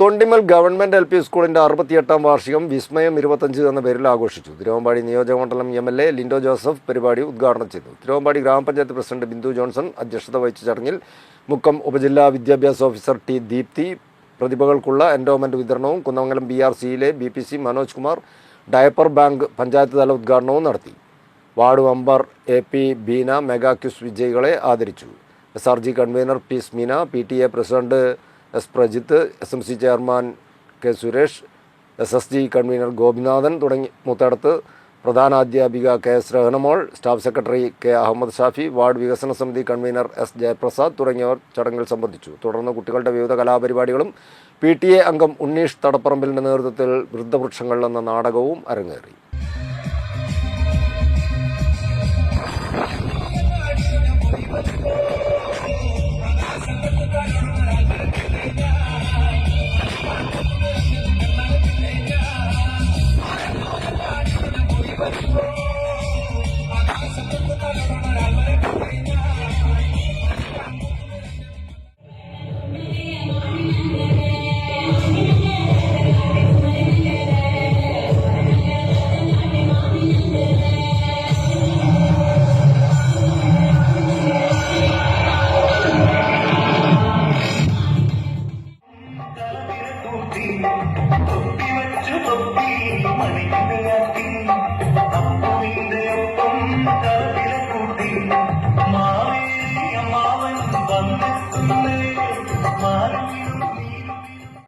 Thondimal government L P സ്കൂളിന്റെ അറുപത്തിയെട്ടാം വാർഷികം വിസ്മയം ഇരുപത്തഞ്ച് എന്ന പേരിൽ ആഘോഷിച്ചു. തിരുവമ്പാടി നിയോജകമണ്ഡലം M L A Lindo Joseph പരിപാടി ഉദ്ഘാടനം ചെയ്തു. തിരുവമ്പാടി ഗ്രാമപഞ്ചായത്ത് പ്രസിഡന്റ് ബിന്ദു ജോൺസൺ അധ്യക്ഷത വഹിച്ച ചടങ്ങിൽ മുക്കം ഉപജില്ലാ വിദ്യാഭ്യാസ ഓഫീസർ ടി ദീപ്തി പ്രതിഭകൾക്കുള്ള എൻഡോമെന്റ് വിതരണവും കുന്നമംഗലം ബി ആർ സിയിലെ B P C Manoj Kumar diaper bank panchayat തല ഉദ്ഘാടനവും നടത്തി. Ward member A P Beena mega quiz വിജയികളെ ആദരിച്ചു. S R G convener P Smeena P T A president S Prajith S M C chairman K Suresh S S G convener Gopinathan തുടങ്ങി Moothadath പ്രധാനാധ്യാപിക K S Rahanamol staff secretary K Ahammed Shafi ward വികസന സമിതി convener S Jayaprasad തുടങ്ങിയവർ ചടങ്ങിൽ സംബന്ധിച്ചു. തുടർന്ന് കുട്ടികളുടെ വിവിധ കലാപരിപാടികളും പി ടി എ അംഗം ഉണ്ണീഷ് തടപ്പറമ്പിലിന്റെ നേതൃത്വത്തിൽ വൃദ്ധവൃക്ഷങ്ങൾ എന്ന നാടകവും അരങ്ങേറി. Money, money. I'm